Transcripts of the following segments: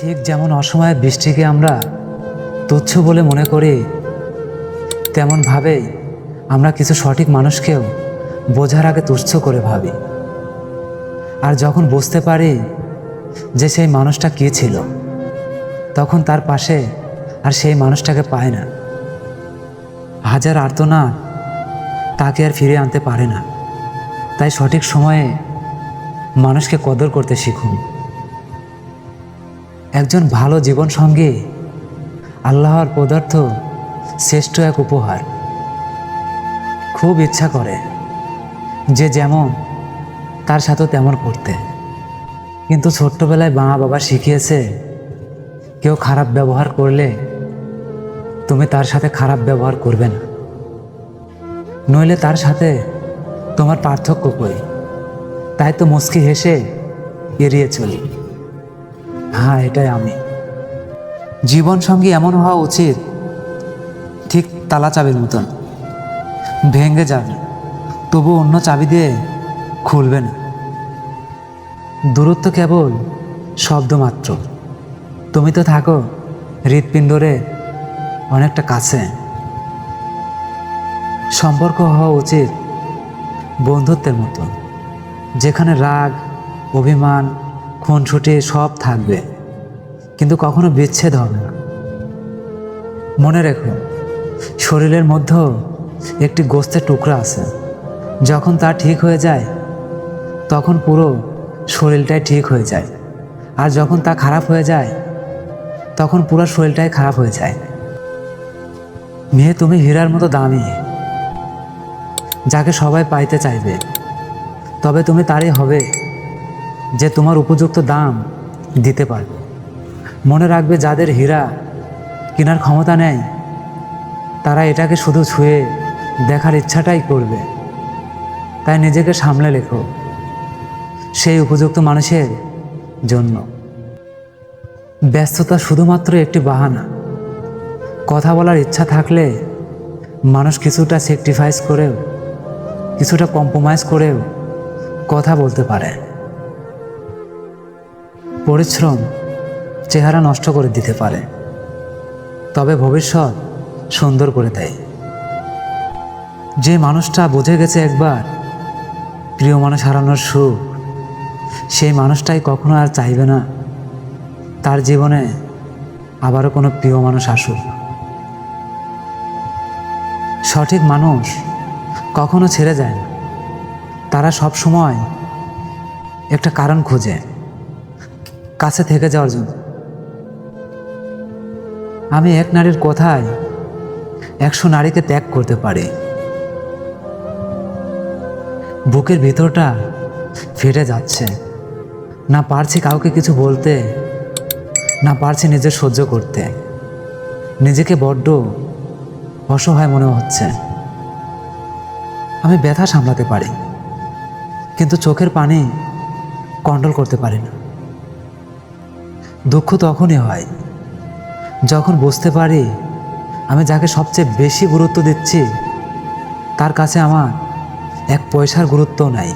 ঠিক যেমন অসময়ে বৃষ্টিকে আমরা তুচ্ছ বলে মনে করি, তেমনভাবেই আমরা কিছু সঠিক মানুষকেও বোঝার আগে তুচ্ছ করে ভাবি। আর যখন বুঝতে পারি যে সেই মানুষটা কী ছিল, তখন তার পাশে আর সেই মানুষটাকে পায় না। হাজার আর্তনা তাকে আর ফিরে আনতে পারে না। তাই সঠিক সময়ে মানুষকে কদর করতে শিখুন। একজন ভালো জীবনসঙ্গী আল্লাহর পদার্থ শ্রেষ্ঠ এক উপহার। খুব ইচ্ছা করে যে যেমন, তার সাথে তেমন করতে। কিন্তু ছোট্টবেলায় মা বাবা শিখিয়েছে, কেউ খারাপ ব্যবহার করলে তুমি তার সাথে খারাপ ব্যবহার করবে না। নইলে তার সাথে তোমার পার্থক্য কই? তাই তো মুস্কি হেসে এড়িয়ে চলি। হ্যাঁ এটাই আমি। জীবন সঙ্গী এমন হওয়া উচিত, ঠিক তালা চাবির মতন। ভেঙে যাবে তবু অন্য চাবি দিয়ে খুলবে না। দূরত্ব কেবল শব্দ মাত্র। তুমি তো থাকো হৃৎপিণ্ডরে অনেকটা কাছে। সম্পর্ক হওয়া উচিত বন্ধুত্বের মতো, যেখানে রাগ, অভিমান খুনছুটি সব থাকবে। কিন্তু কখনো বিচ্ছেদ হবে না। মনে রেখো, শরীরের মধ্যেও একটি গোস্তের টুকরা আছে। যখন তা ঠিক হয়ে যায়, তখন পুরো শরীরটাই ঠিক হয়ে যায়। আর যখন তা খারাপ হয়ে যায়, তখন পুরো শরীরটাই খারাপ হয়ে যায়। মেয়ে, তুমি হীরার মতো দামি। যাকে সবাই পাইতে চাইবে, তবে তুমি তারই হবে। যে তোমার উপযুক্ত দাম দিতে পারবে। মনে রাখবে যাদের হীরা কেনার ক্ষমতা নেই, তারা এটাকে শুধু ছুঁয়ে দেখার ইচ্ছাটাই করবে। তাই নিজেকে সামলে লেখো সেই উপযুক্ত মানুষের জন্য। ব্যস্ততা শুধুমাত্র একটি বাহানা। কথা বলার ইচ্ছা থাকলে মানুষ কিছুটা স্যাক্রিফাইস করেও, কিছুটা কম্প্রোমাইজ করেও কথা বলতে পারে। পরিশ্রম চেহারা নষ্ট করে দিতে পারে। তবে ভবিষ্যৎ সুন্দর করে দেয়। যে মানুষটা বুঝে গেছে একবার প্রিয় মানুষ হারানোর সুখ, সেই মানুষটাই কখনো আর চাইবে না। তার জীবনে আবারও কোনো প্রিয় মানুষ আসুক। সঠিক মানুষ কখনো ছেড়ে যায় না। তারা সব সময় একটা কারণ খোঁজে। কাছে থেকে যাওয়ার জন্য। আমি এক নারীর কথায় একশো নারীকে ত্যাগ করতে পারি। বুকের ভিতরটা ফেটে যাচ্ছে। না পারছি কাউকে কিছু বলতে, না পারছি নিজে সহ্য করতে। নিজেকে বড্ড অসহায় মনে হচ্ছে। আমি ব্যথা সামলাতে পারি, কিন্তু চোখের পানি কন্ট্রোল করতে পারি না। দুঃখ তখনই হয়, যখন বুঝতে পারি আমি যাকে সবচেয়ে বেশি গুরুত্ব দিচ্ছি, তার কাছে আমার এক পয়সার গুরুত্ব নাই।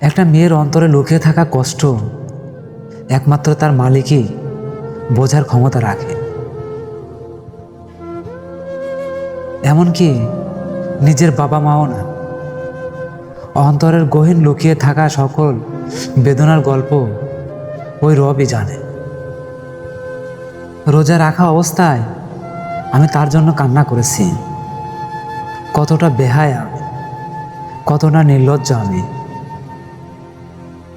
একটা মেয়ের অন্তরে লুকিয়ে থাকা কষ্ট একমাত্র তার মালিকই বোঝার ক্ষমতা রাখে। এমনকি নিজের বাবা মাও না। অন্তরের গহীন লুকিয়ে থাকা সকল বেদনার গল্প ওই রবই জানে। রোজা রাখা অবস্থায় আমি তার জন্য কান্না করেছি। কতটা বেহায় আমি কতটা নির্লজ্জ আমি।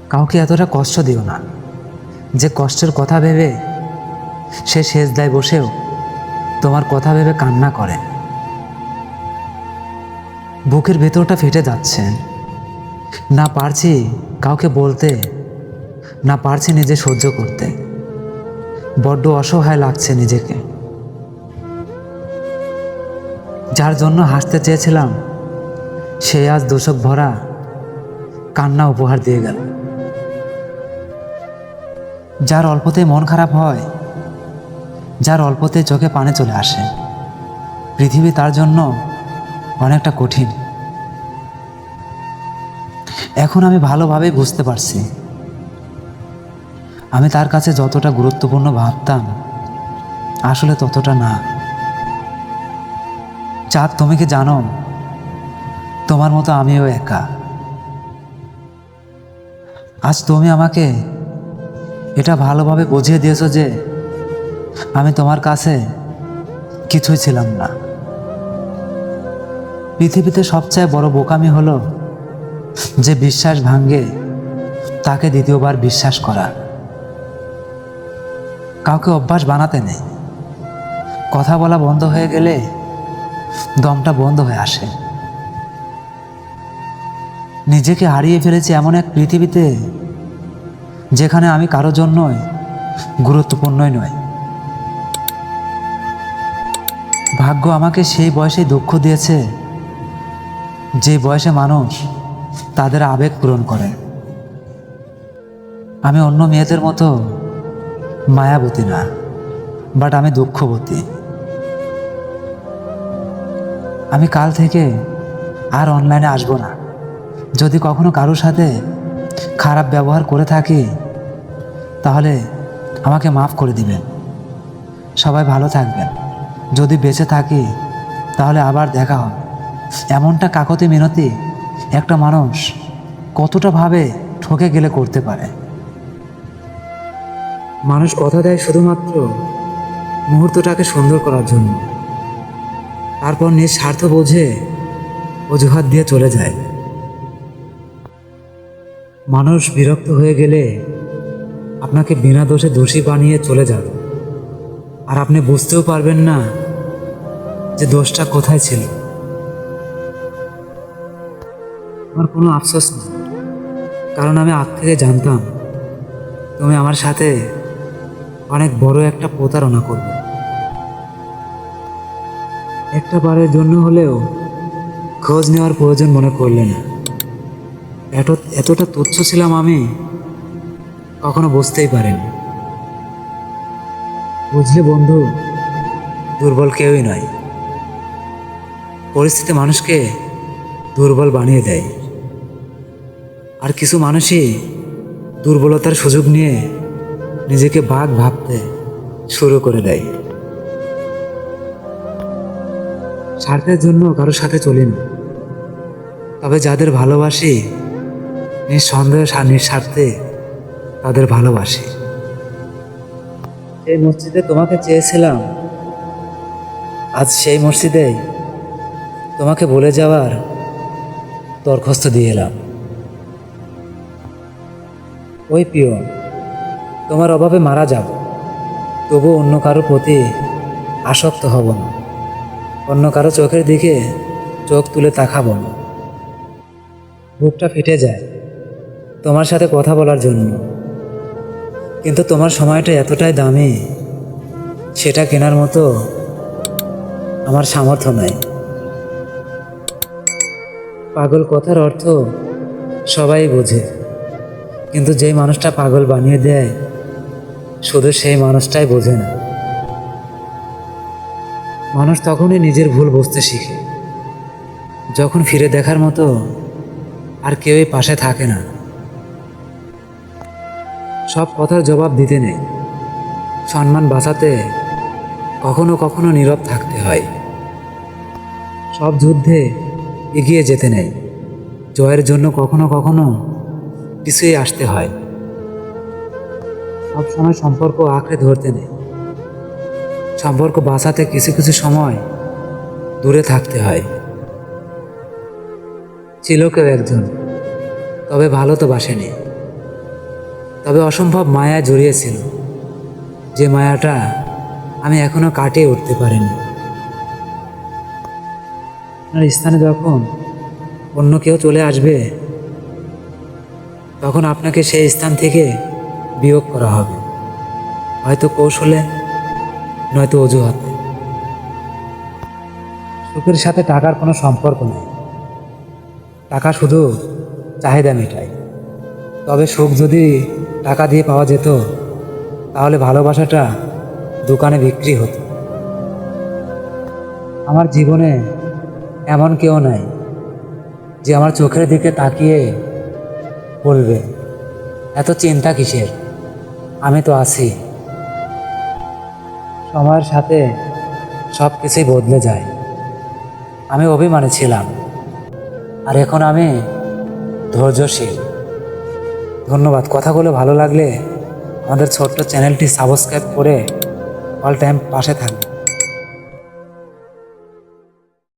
কাউকে এতটা কষ্ট দিও না। যে কষ্টের কথা ভেবে সে শেষ দায় বসেও তোমার কথা ভেবে কান্না করে। বুকের ভেতরটা ফেটে যাচ্ছে। না পারছি কাউকে বলতে না পারছি নিজে সহ্য করতে। বড্ড অসহায় লাগছে নিজেকে। যার জন্য হাসতে চেয়েছিলাম, সে আজ দোষক ভরা কান্না উপহার দিয়ে গেল। যার অল্পতে মন খারাপ হয়, যার অল্পতে চোখে পানে চলে আসে, পৃথিবী তার জন্য অনেকটা কঠিন। এখন আমি ভালোভাবে বুঝতে পারছি। আমি তার কাছে যতটা গুরুত্বপূর্ণ ভাবতাম, আসলে ততটা না। চাঁদ, তুমি কি জানো? তোমার মতো আমিও একা। আজ তুমি আমাকে এটা ভালোভাবে বুঝিয়ে দিয়েছ যে আমি তোমার কাছে কিছুই ছিলাম না। পৃথিবীতে সবচেয়ে বড় বোকামি হলো যে বিশ্বাস ভাঙ্গে তাকে দ্বিতীয়বার বিশ্বাস করা। কাউকে অভ্যাস বানাতে নেই। কথা বলা বন্ধ হয়ে গেলে দমটা বন্ধ হয়ে আসে। নিজেকে হারিয়ে ফেলেছি এমন এক পৃথিবীতে যেখানে আমি কারও জন্যই গুরুত্বপূর্ণই নয় ভাগ্য আমাকে সেই বয়সে দুঃখ দিয়েছে, যে বয়সে মানুষ তাদের আবেগ পূরণ করে। আমি অন্য মেয়েদের মতো মায়াবতী না বাট আমি দুঃখবতী। আমি কাল থেকে আর অনলাইনে আসব না। যদি কখনো কারোর সাথে খারাপ ব্যবহার করে থাকি, তাহলে আমাকে মাফ করে দিবেন। সবাই ভালো থাকবেন। যদি বেঁচে থাকি, তাহলে আবার দেখা হবে। এমনটা কাকতি মিনতি একটা মানুষ কতটা ভাবে ঠকে গেলে করতে পারে? মানুষ কথা দেয় শুধুমাত্র মুহূর্তটাকে সুন্দর করার জন্য। তারপর নিজ স্বার্থ বোঝে, অজুহাত দিয়ে চলে যায়। মানুষ বিরক্ত হয়ে গেলে আপনাকে বিনা দোষে দোষী বানিয়ে চলে যাবে। আর আপনি বুঝতেও পারবেন না যে দোষটা কোথায় ছিল। আমার কোনো আফসোস নেই। কারণ আমি আগ থেকে জানতাম তুমি আমার সাথে অনেক বড় একটা প্রতারণা করবে। একটা বারের জন্য হলেও খোঁজ নেওয়ার প্রয়োজন মনে করলে না। এত, এতটা তুচ্ছ ছিলাম আমি, কখনো বুঝতেই পারিনি। বুঝলে বন্ধু, দুর্বল কেউই নয়। পরিস্থিতি মানুষকে দুর্বল বানিয়ে দেয়। আর কিছু মানুষই দুর্বলতার সুযোগ নিয়ে নিজেকে বাঘ ভাবতে শুরু করে দেয়। স্বার্থের জন্য কারোর সাথে চলি না তবে যাদের ভালোবাসি, নিঃসন্দেহ নিঃস্বার্থে তাদের ভালোবাসি। এই মসজিদে তোমাকে চেয়েছিলাম। আজ সেই মসজিদে তোমাকে বলে যাওয়ার দরখাস্ত দিয়ে এলাম। ওই প্রিয় তোমার অভাবে মারা যাব। তবু অন্য কারও প্রতি আসক্ত হব না। অন্য কারও চোখের দিকে চোখ তুলে তাকাবো না। বুকটা ফেটে যায় তোমার সাথে কথা বলার জন্য। কিন্তু তোমার সময়টা এতটাই দামি, সেটা কেনার মতো আমার সামর্থ্য নাই। পাগল কথার অর্থ সবাই বোঝে। কিন্তু যেই মানুষটা পাগল বানিয়ে দেয় শুধু সেই মানুষটাই বোঝে না। মানুষ তখনই নিজের ভুল বুঝতে শিখে। যখন ফিরে দেখার মতো আর কেউই পাশে থাকে না। সব কথার জবাব দিতে নেই। সম্মান বাঁচাতে কখনো কখনো নীরব থাকতে হয়। সব যুদ্ধে এগিয়ে যেতে নেই। জয়ের জন্য কখনো কখনো কিছুই আসতে হয়। সব সময় সম্পর্ক আঁকড়ে ধরতে নেই। সম্পর্ক বাঁচাতে কিছু কিছু সময় দূরে থাকতে হয়। ছিল কেউ একজন, তবে ভালো তো বাসেনি। তবে অসম্ভব মায়া জড়িয়েছিল, যে মায়াটা আমি এখনও কাটিয়ে উঠতে পারিনি। আপনার স্থানে যখন অন্য কেউ চলে আসবে, তখন আপনাকে সেই স্থান থেকে বিয়োগ করা হবে। হয়তো কৌশলে, নয়তো অজুহাতে। সুখের সাথে টাকার কোনো সম্পর্ক নেই। টাকা শুধু চাহিদা মেটায়। তবে সুখ যদি টাকা দিয়ে পাওয়া যেত, তাহলে ভালোবাসাটা দোকানে বিক্রি হতো। আমার জীবনে এমন কেউ নাই, যে আমার চোখের দিকে তাকিয়ে বলবে, এত চিন্তা কিসের? আমি তো আছি। সময়ের সাথে সব কিছুই বদলে যায়। আমি অভিমানে ছিলাম। আর এখন আমি ধৈর্যশীল। ধন্যবাদ। কথাগুলো ভালো লাগলে আমাদের ছোট্ট চ্যানেলটি সাবস্ক্রাইব করে অল টাইম পাশে থাকবে।